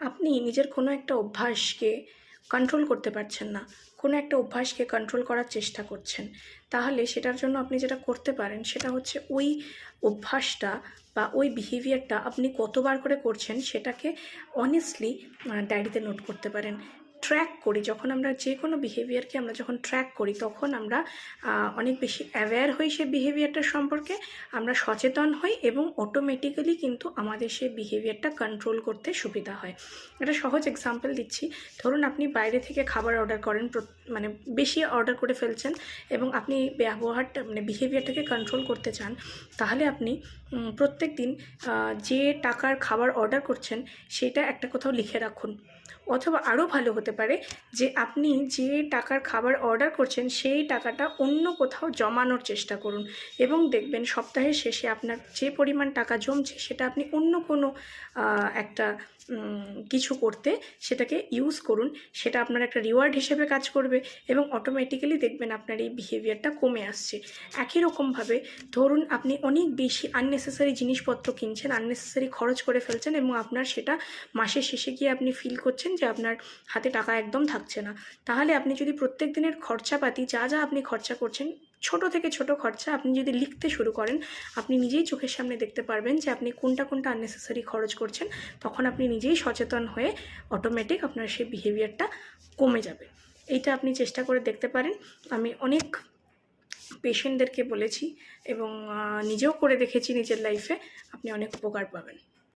আপনি নিজের কোনো একটা অভ্যাসকে কন্ট্রোল করতে পারছেন না। কোনো একটা অভ্যাসকে কন্ট্রোল করার চেষ্টা করছেন। তাহলে সেটার জন্য আপনি যেটা করতে পারেন সেটা হচ্ছে ওই অভ্যাসটা বা ওই বিহেভিয়ারটা আপনি কতবার করে করছেন সেটাকে অনেস্টলি ডায়েরিতে নোট করতে পারেন। ট্র্যাক করি, যখন আমরা যে কোনো বিহেভিয়ারকে আমরা যখন ট্র্যাক করি, তখন আমরা অনেক বেশি অ্যাওয়্যার হই সেই বিহেভিয়ারটার সম্পর্কে, আমরা সচেতন হই এবং অটোমেটিক্যালি কিন্তু আমাদের সেই বিহেভিয়ারটা কন্ট্রোল করতে সুবিধা হয়। একটা সহজ এক্সাম্পল দিচ্ছি। ধরুন আপনি বাইরে থেকে খাবার অর্ডার করেন মানে বেশি অর্ডার করে ফেলছেন এবং আপনি ব্যবহারটা মানে বিহেভিয়ারটাকে কন্ট্রোল করতে চান, তাহলে আপনি প্রত্যেক দিন যে টাকার খাবার অর্ডার করছেন, সেটা একটা কোথাও লিখে রাখুন। অথবা আরও ভালো হতে পারে যে আপনি যে টাকার খাবার অর্ডার করছেন সেই টাকাটা অন্য কোথাও জমানোর চেষ্টা করুন। এবং দেখবেন সপ্তাহের শেষে আপনার যে পরিমাণ টাকা জমছে সেটা আপনি অন্য কোনো একটা কিছু করতে সেটাকে ইউজ করুন। সেটা আপনার একটা রিওয়ার্ড হিসেবে কাজ করবে এবং অটোমেটিক্যালি দেখবেন আপনার এই বিহেভিয়ারটা কমে আসছে। একই রকমভাবে ধরুন আপনি অনেক বেশি আননেসেসারি জিনিসপত্র কিনছেন আননেসেসারি খরচ করে ফেলছেন এবং আপনার সেটা মাসের শেষে গিয়ে আপনি ফিল করছেন যে আপনার হাতে টাকা একদম থাকছে না। তাহলে আপনি যদি প্রত্যেক দিনের খরচাপাতি, যা যা আপনি খরচা করছেন, ছোট থেকে ছোট খরচা আপনি যদি লিখতে শুরু করেন, আপনি নিজেই চোখের সামনে দেখতে পারবেন যে আপনি কোনটা কোনটা আননেসেসারি খরচ করছেন। তখন আপনি নিজেই সচেতন হয়ে অটোমেটিক আপনার সেই বিহেভিয়ারটা কমে যাবে। এইটা আপনি চেষ্টা করে দেখতে পারেন। আমি অনেক পেশেন্টদেরকে বলেছি এবং নিজেও করে দেখেছি নিজের লাইফে আপনি অনেক উপকার পাবেন।